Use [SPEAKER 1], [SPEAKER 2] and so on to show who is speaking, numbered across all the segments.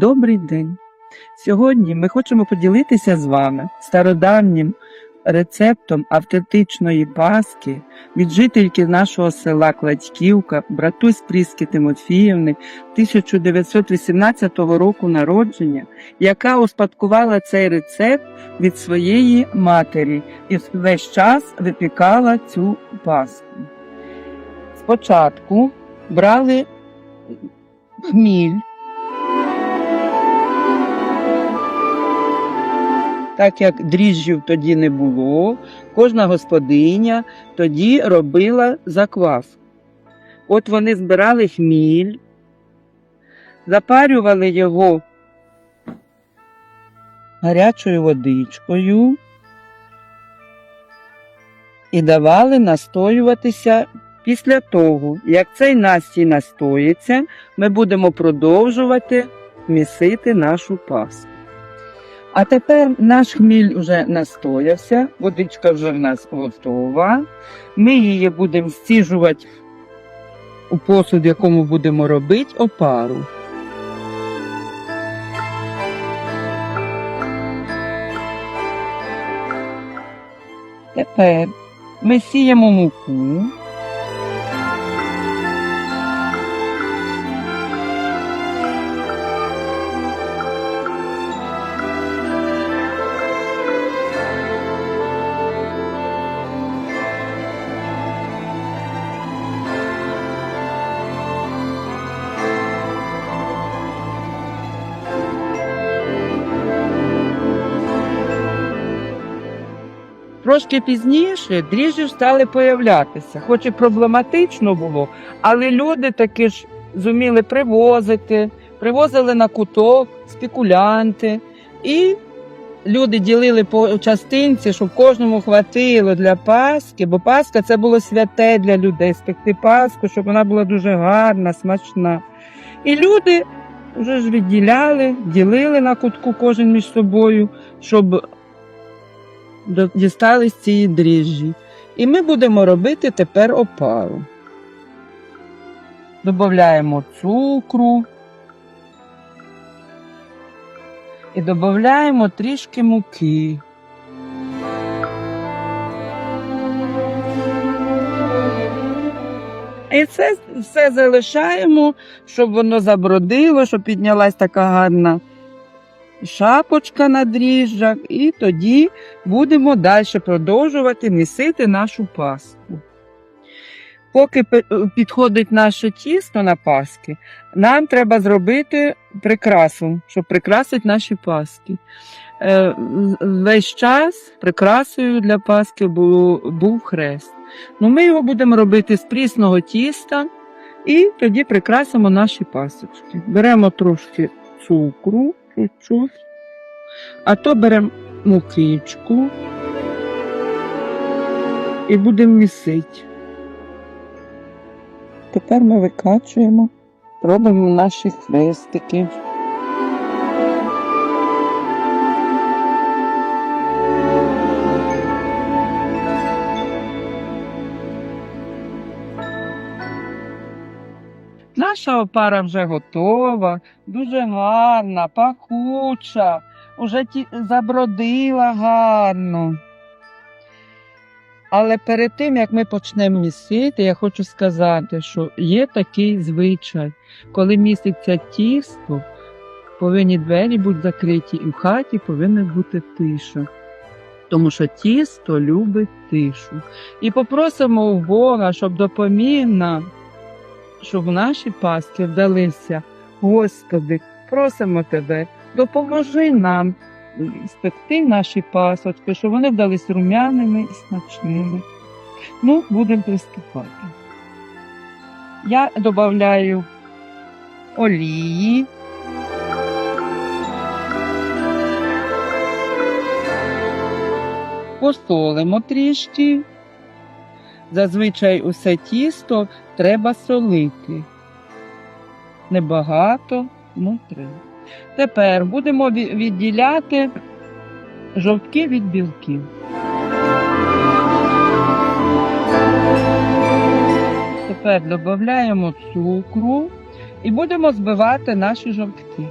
[SPEAKER 1] Добрий день! Сьогодні ми хочемо поділитися з вами стародавнім рецептом автентичної паски від жительки нашого села Кладьківка, братусь Пріски Тимофіївни 1918 року народження, яка успадкувала цей рецепт від своєї матері і весь час випікала цю паску. Спочатку брали хміль. Так як дріжджів тоді не було, кожна господиня тоді робила закваску. От вони збирали хміль, запарювали його гарячою водичкою і давали настоюватися після того, як цей настій настоїться, ми будемо продовжувати місити нашу пасту. А тепер наш хміль вже настоявся, водичка вже в нас готова. Ми її будемо стіжувати у посуд, якому будемо робити опару. Тепер ми сіємо муку. Трошки пізніше дріжджі стали появлятися, хоч і проблематично було, але люди таки ж зуміли привозити, привозили на куток спекулянти, і люди ділили по частинці, щоб кожному хватило для Пасхи, бо Пасха це було святе для людей, спекти Пасху, щоб вона була дуже гарна, смачна. І люди вже ж відділяли, ділили на кутку кожен між собою, щоб дістались ці дріжджі. І ми будемо робити тепер опару. Додаємо цукру і додаємо трішки муки. І це все залишаємо, щоб воно забродило, щоб піднялась така гарна шапочка на дріжджах, і тоді будемо далі продовжувати місити нашу паску. Поки підходить наше тісто на паски, нам треба зробити прикрасу, щоб прикрасити наші паски. Е, Весь час прикрасою для паски було, був хрест. Ну, ми його будемо робити з прісного тіста і тоді прикрасимо наші пасочки. Беремо трошки цукру, чуть-чуть, а то беремо мукичку і будемо місити. Тепер ми викачуємо, робимо наші хрестики. Наша опара вже готова, дуже гарна, пахуча, уже ті... забродила гарно. Але перед тим, як ми почнемо місити, я хочу сказати, що є такий звичай, коли міситься тісто, повинні двері бути закриті, і в хаті повинна бути тиша. Тому що тісто любить тишу. І попросимо у Бога, щоб допоміг нам щоб наші паски вдалися. Господи, просимо тебе, допоможи нам спекти наші пасочки, щоб вони вдались рум'яними і смачними. Ну, будемо приступати. Я додаю олії. Посолимо трішки. Зазвичай усе тісто треба солити. Небагато, ну треба. Тепер будемо відділяти жовтки від білків. Тепер додаємо цукру і будемо збивати наші жовтки.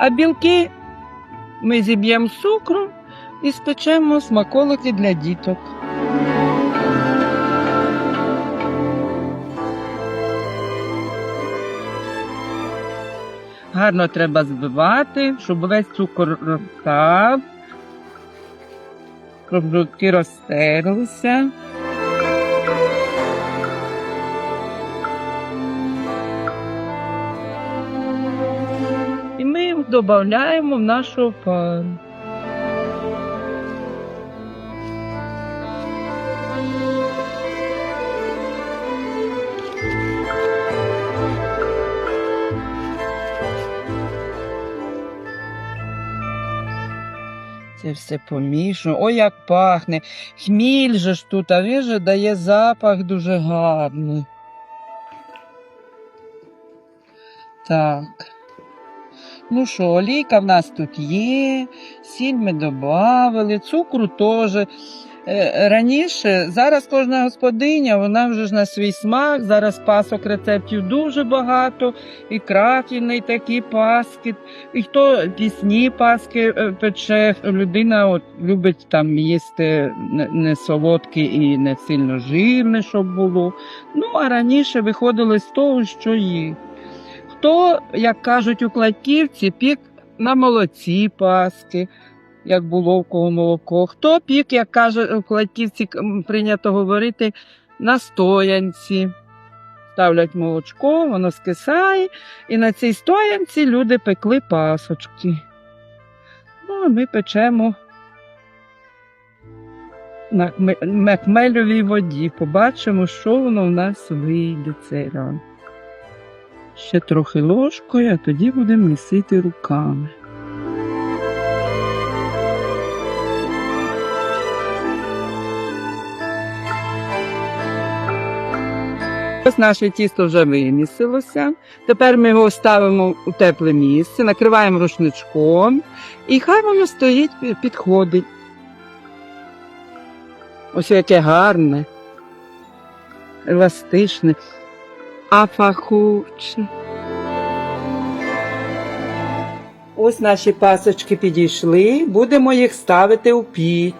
[SPEAKER 1] А білки ми зіб'ємо з і спечемо смаколики для діток. Гарно треба збивати, щоб весь цукор розстав, щоб розтерлися. Додаємо в нашу пару. Це все помішано. Ой, як пахне. Хміль же ж тут, а він же дає запах дуже гарний. Так. Ну що, олійка в нас тут є, сіль ми додали, цукру теж. Е, Раніше, зараз кожна господиня, вона вже ж на свій смак. Зараз пасок рецептів дуже багато, і крафтівний такі паски, і хто пісні паски е, пече, людина от, любить там їсти не, солодке і не сильно жирне, щоб було. Ну, а раніше виходили з того, що є. Хто, як кажуть у Кладківці, пік на молоці паски, як було в кого молоко. Хто пік, як каже у Кладківці, прийнято говорити, на стоянці. Ставлять молочко, воно скисає, і на цій стоянці люди пекли пасочки. Ну, а ми печемо на хме- на хмельовій воді. Побачимо, що воно в нас вийде цей ранок. Ще трохи ложкою, а тоді будемо місити руками. Ось наше тісто вже вимісилося. Тепер ми його ставимо у тепле місце, накриваємо рушничком і хай воно стоїть, підходить. Ось яке гарне, еластичне, а пахуче. Ось наші пасочки підійшли, будемо їх ставити у піч.